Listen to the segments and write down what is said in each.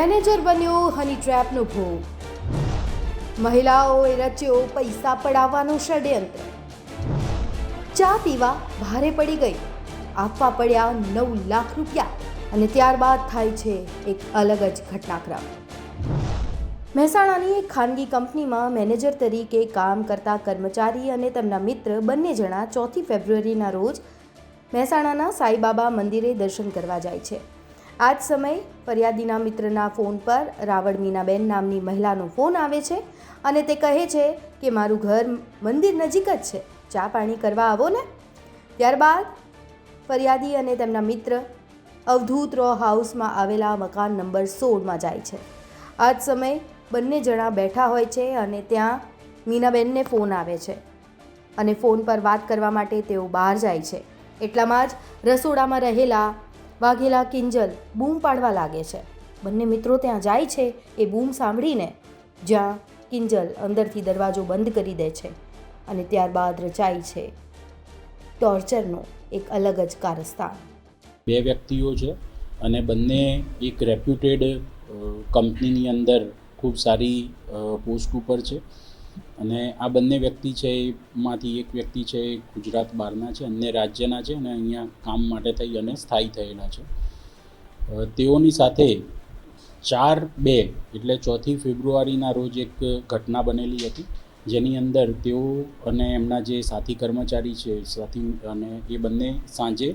Manager બન્યો હની ટ્રેપનો ભોગ. મહિલાઓએ રચ્યો પૈસા પડાવવાનું ષડયંત્ર. ચા પીવા ભારે પડી ગઈ. આપવા પડ્યા નવ લાખ રૂપિયા અને ત્યારબાદ થાય છે એક અલગ જ ઘટનાક્રમ. મહેસાણાની એક ખાનગી કંપનીમાં મેનેજર તરીકે કામ કરતા કર્મચારી અને તેમના મિત્ર બંને જણા ચોથી ફેબ્રુઆરીના રોજ મહેસાણાના સાંઈબાબા મંદિરે દર્શન કરવા જાય છે. આ જ સમયે ફરિયાદીના મિત્રના ફોન પર રાવળ મીનાબેન નામની મહિલાનો ફોન આવે છે અને તે કહે છે કે, મારું ઘર મંદિર નજીક જ છે. ચા પાણી કરવા આવો ને. ત્યારબાદ ફરિયાદી અને તેમના મિત્ર અવધૂત રો હાઉસમાં આવેલા મકાન નંબર સોળમાં જાય છે. આ જ સમયે બંને જણા બેઠા હોય છે અને ત્યાં મીનાબેનને ફોન આવે છે અને ફોન પર વાત કરવા માટે તેઓ બહાર જાય છે. એટલામાં જ રસોડામાં રહેલા વાઘેલા કિંજલ બૂમ પાડવા લાગે છે. બંને મિત્રો ત્યાં જાય છે, એ બૂમ સાંભળીને જ્યાં કિંજલ અંદરથી દરવાજો બંધ કરી દે છે અને ત્યારબાદ રચાય છે ટોર્ચરનો એક અલગ જ કારસ્તાન. બે વ્યક્તિઓ છે અને બંને એક રેપ્યુટેડ કંપનીની અંદર ખૂબ સારી પોસ્ટ ઉપર છે. અને આ બંને વ્યક્તિ છે એમાંથી એક વ્યક્તિ છે, એ ગુજરાત બહારના છે, અન્ય રાજ્યના છે અને અહીંયા કામ માટે થઈ અને સ્થાયી થયેલા છે. તેઓની સાથે ચાર બે એટલે ચોથી ફેબ્રુઆરીના રોજ એક ઘટના બનેલી હતી, જેની અંદર તેઓ અને એમના જે સાથી કર્મચારી છે સાથી અને એ બંને સાંજે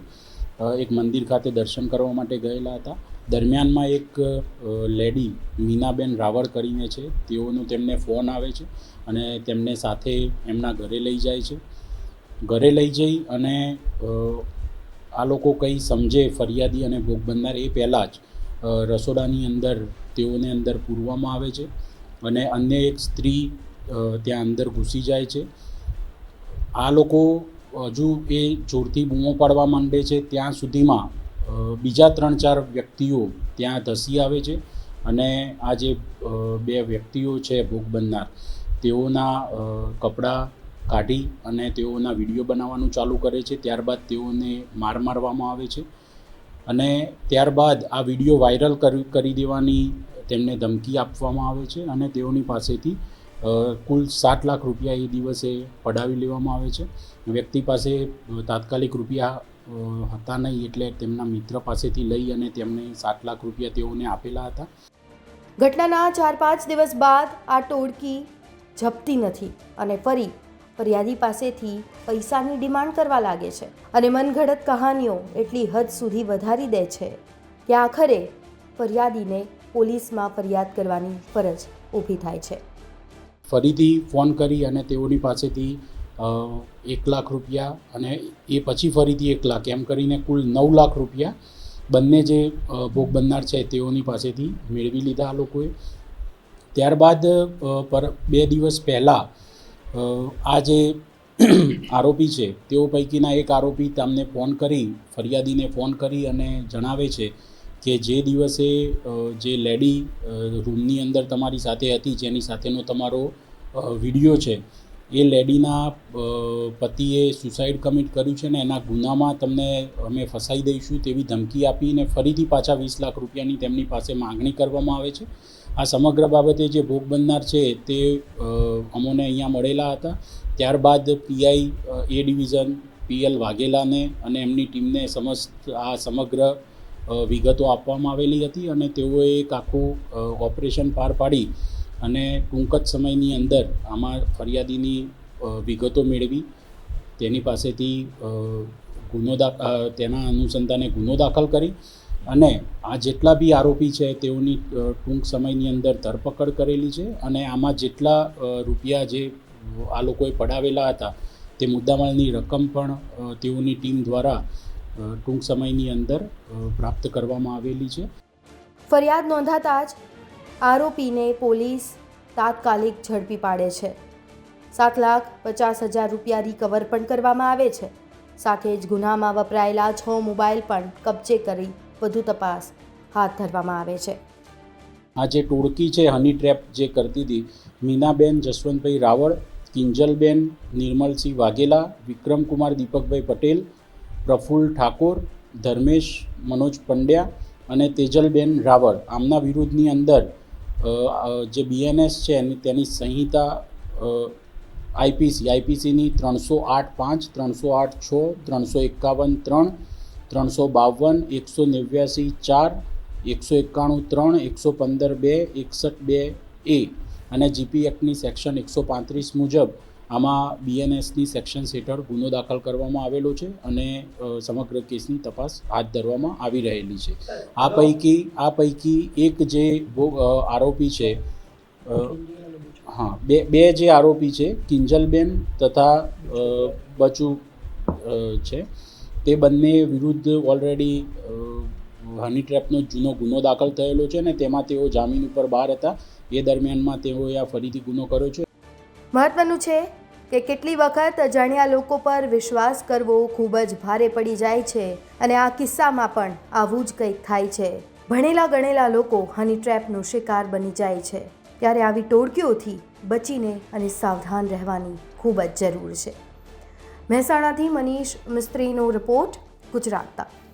એક મંદિર ખાતે દર્શન કરવા માટે ગયેલા હતા. દરમિયાનમાં એક લેડી મીનાબેન રાવળ કરીને છે, તેઓનો તેમને ફોન આવે છે અને તેમને સાથે એમના ઘરે લઈ જાય છે. ઘરે લઈ જઈ અને આ લોકો કંઈ સમજે ફરિયાદી અને ભોગ બનનાર એ પહેલાં જ રસોડાની અંદર તેઓને અંદર પૂરવામાં આવે છે અને અન્ય એક સ્ત્રી ત્યાં અંદર ઘૂસી જાય છે. આ લોકો હજુ એ જોરથી બૂમો પાડવા માંડે છે. ત્યાં સુધીમાં બીજા ત્રણ ચાર વ્યક્તિઓ ત્યાં ધસી આવે છે અને આ જે બે વ્યક્તિઓ છે ભોગ બનનાર, તેઓના કપડાં કાઢી અને તેઓના વીડિયો બનાવવાનું ચાલુ કરે છે. ત્યારબાદ તેઓને માર મારવામાં આવે છે અને ત્યારબાદ આ વીડિયો વાયરલ કરી દેવાની તેમને ધમકી આપવામાં આવે છે અને તેઓની પાસેથી કુલ સાત લાખ રૂપિયા એ દિવસે પડાવી લેવામાં આવે છે. વ્યક્તિ પાસે તાત્કાલિક રૂપિયા હતા નહીં એટલે તેમના મિત્ર પાસેથી લઈ અને તેમને સાત લાખ રૂપિયા તેઓને આપેલા હતા. ઘટનાના ચાર પાંચ દિવસ બાદ આ ટોળકી ઝપતી નથી અને ફરી ફરિયાદી પાસેથી પૈસાની ડિમાન્ડ કરવા લાગે છે અને મનઘડત કહાનીઓ એટલી હદ સુધી વધારી દે છે કે આખરે ફરિયાદીને પોલીસમાં ફરિયાદ કરવાની ફરજ ઊભી થાય છે. ફરીથી ફોન કરી અને તેઓની પાસેથી એક લાખ રૂપિયા અને એ પછી ફરીથી એક લાખ, એમ કરીને કુલ નવ લાખ રૂપિયા બંને જે ભોગ બનનાર છે તેઓની પાસેથી મેળવી લીધા આ લોકોએ. ત્યારબાદ પર બે દિવસ પહેલાં આ જે આરોપી છે તેઓ પૈકીના એક આરોપી તમને ફોન કરી, ફરિયાદીને ફોન કરી અને જણાવે છે કે જે દિવસે જે લેડી રૂમની અંદર તમારી સાથે હતી જેની સાથેનો તમારો વીડિયો છે એ લેડીના પતિએ સુસાઇડ કમિટ કર્યું છે ને એના ગુનામાં તમને અમે ફસાઈ દઈશું તેવી ધમકી આપીને ફરીથી પાછા વીસ લાખ રૂપિયાની તેમની પાસે માગણી કરવામાં આવે છે. આ સમગ્ર બાબતે જે ભોગ બનનાર છે તે અમોને અહીંયા મળેલા હતા. ત્યારબાદ પીઆઈ એ ડિવિઝન, પીએલ વાઘેલાને અને એમની ટીમને સમસ્ત, આ સમગ્ર વિગતો આપવામાં આવેલી હતી અને તેઓએ એક આખું ઓપરેશન પાર પાડી. અને ટૂંક જ સમયની અંદર આમાં ફરિયાદીની વિગતો મેળવી. તેની પાસેથી ગુનો દા તેના અનુસંધાને ગુનો દાખલ કરી અને આ જેટલા બી આરોપી છે તેઓની ટૂંક સમયની અંદર ધરપકડ કરેલી છે અને આમાં જેટલા રૂપિયા જે આ લોકોએ પડાવેલા હતા તે મુદ્દામાલની રકમ પણ તેઓની ટીમ દ્વારા ટૂંક સમયની અંદર પ્રાપ્ત કરવામાં આવેલી છે. ફરિયાદ નોંધાતા જ આરોપીને પોલીસ તાત્કાલિક ઝડપી પાડે છે. સાત લાખ પચાસ હજાર રૂપિયા રિકવર પણ કરવામાં આવે છે. સાથે જ ગુનામાં વપરાયેલા છ મોબાઈલ પણ કબજે કરી વધુ તપાસ હાથ ધરવામાં આવે છે. આ જે ટોળકી છે, હની ટ્રેપ જે કરતી હતી, મીનાબેન જસવંતભાઈ રાવળ, કિંજલબેન નિર્મલસિંહ વાઘેલા, વિક્રમકુમાર દીપકભાઈ પટેલ પ્રફુલ્લ ઠાકોર, ધર્મેશ મનોજ પંડ્યા અને તેજલબેન રાવળ. આમના વિરુદ્ધની અંદર જે બીએનએસ છે એની, તેની સંહિતા આઈપીસી આઈપીસીની ત્રણસો આઠ પાંચ, ત્રણસો આઠ છ, ત્રણસો એકાવન ત્રણ, ત્રણસો બાવન, એકસો નેવ્યાસી ચાર, એકસો એકાણું ત્રણ, એકસો પંદર બે, એકસઠ બે એ. અને જીપી એક્ટની સેક્શન એકસો પાંત્રીસ મુજબ આમાં બીએનએસની સેક્શન હેઠળ ગુનો દાખલ કરવામાં આવેલો છે અને સમગ્ર કેસની તપાસ હાથ ધરવામાં આવી રહેલી છે. આ પૈકી આ પૈકી એક જે આરોપી છે હા, બે બે જે આરોપી છે, કિંજલબેન તથા બચુ છે, તે બંને વિરુદ્ધ ઓલરેડી હની ટ્રેપનો જૂનો ગુનો દાખલ થયેલો છે અને તેમાં તેઓ જામીન ઉપર બહાર હતા. એ દરમિયાનમાં તેઓએ આ ફરીથી ગુનો કર્યો છે. મહત્વનું છે કે કેટલી વખત અજાણ્યા લોકો પર વિશ્વાસ કરવો ખૂબ જ ભારે પડી જાય છે અને આ કિસ્સામાં પણ આવું જ કંઈક થાય છે. ભણેલા ગણેલા લોકો હની ટ્રેપનો શિકાર બની જાય છે. ત્યારે આવી ટોળકીઓથી બચીને અને સાવધાન રહેવાની ખૂબ જ જરૂર છે. મહેસાણાથી મનીષ મિસ્ત્રીનો રિપોર્ટ ગુજરાત તક